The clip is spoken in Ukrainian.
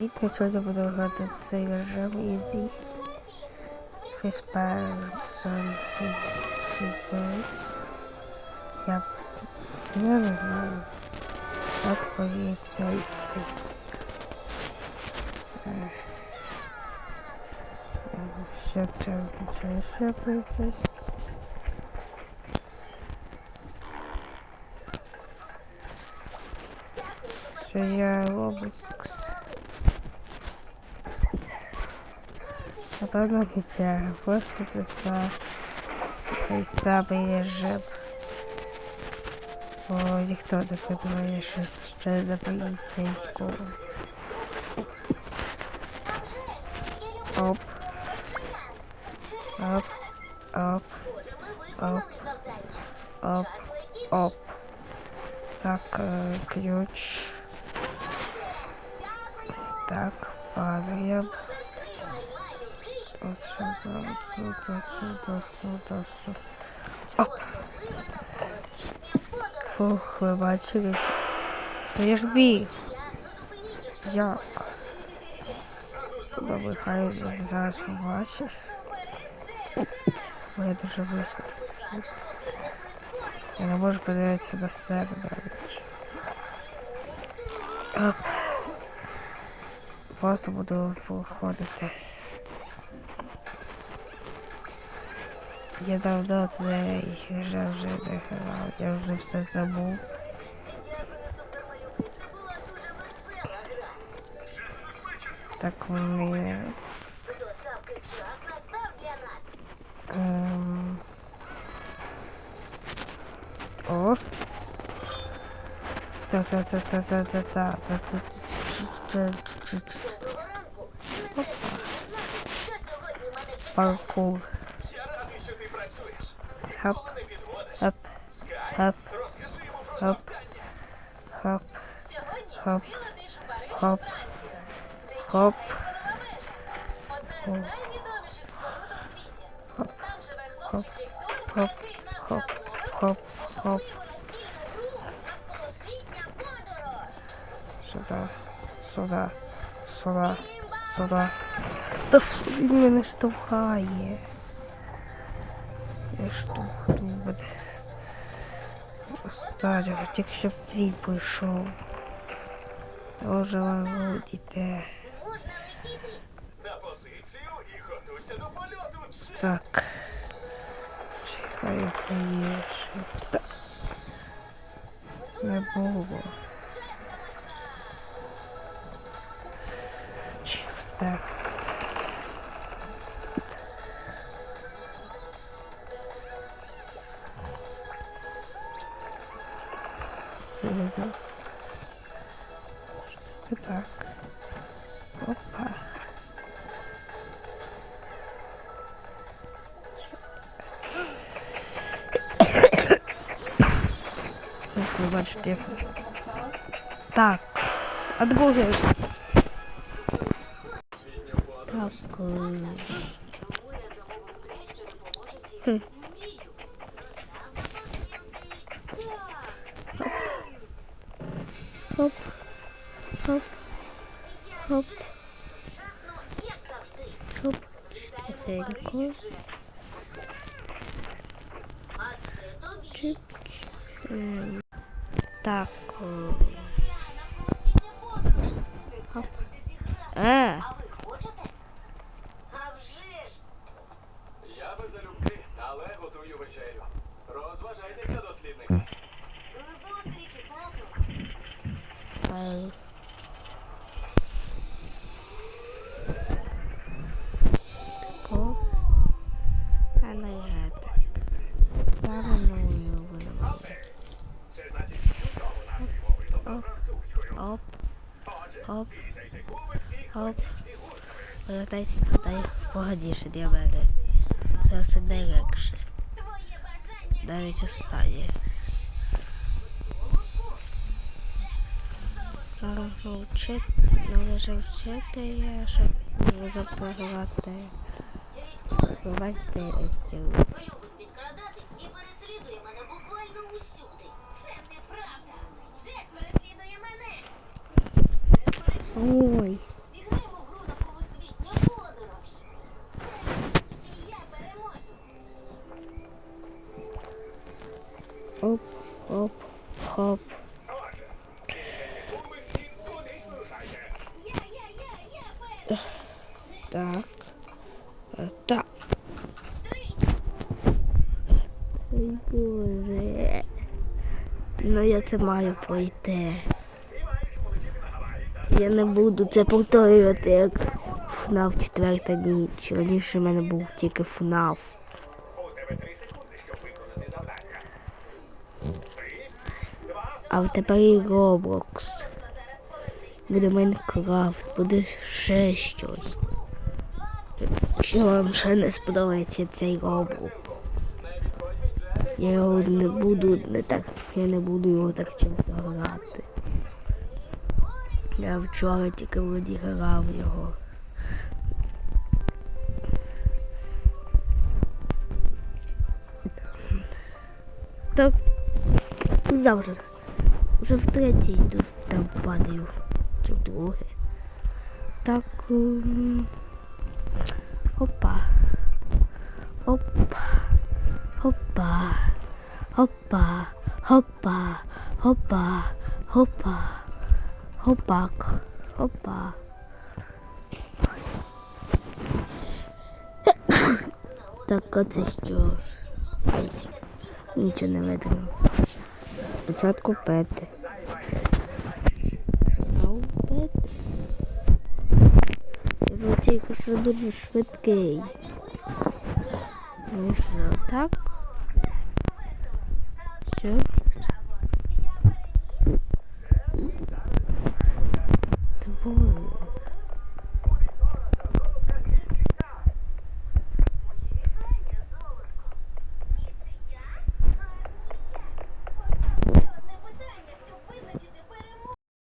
Я сьогодні буду грати цей режим Easy First Person. Я, я не знаю, як поліцейський. Що це означає, що я поліцейський? Що я Roblox. Na pewno wiecie, właśnie to jest na samej rzep. Bo niech to dokonuje jeszcze szczerze po liceńsku. Op. Op. Op. Op. Op. Op. Tak, e, klucz. Tak, padłem. Сюда, вот сюда, сюда, сюда. Оп. Фух, ви бачили? Та я ж біг. Зараз побачить. Бо я дуже близько до схід. Я не можу подивитися до себе навіть. Оп. Просто буду виходити. Я давно цей вже вже не грав, я вже все забув. Так вони. Ем... О. Та-та-та-та-та-та-та. Хап, хап, хап, хап, хап, хап, хоп, хоп, хоп, хоп, хоп, хоп, хоп, хоп. Сюда, сюда, сюда, сюда. Та що він мене штовхає? штук тут буде сталювати, якщо б твій пішов. Боже вам будете. Так. Чекаю, поїш. Так. Не було. Чіпс, так. Встав? Сиди. Так. Опа. Як ви бачите. Так. А друге. Так. е, хм. Хоп. Хоп. Хоп. Хоп. Тихенько. Чик. Ем, Так. Хоп. Повертайся дай погодіше для мене. Все остальне легше. Навіть останнє. Нам вже вчити, щоб не запорувати. Бувайте розділи. Ой. Так. Е, Так. Боже. Ну я це маю пройти. Я не буду це повторювати як ФНАФ четверта ніч. Раніше в мене був тільки ФНАФ. А в тепер і Roblox. Буде Майнкрафт, буде ще щось. Якщо вам ще не сподобається цей Roblox. Я його не буду не так, я не буду його так часто грати. Я вчора тільки вроді грав його. Так завжди. Вже втретє йду там падаю. Вдруге. Так. Опа. Опа. Опа. Опа. Опа. Опа. Опа. Опак. Опа. Так, а це що? Нічого не видно. Спочатку пети. Знову пети. Я був тільки що дуже швидкий. Можна так? Все.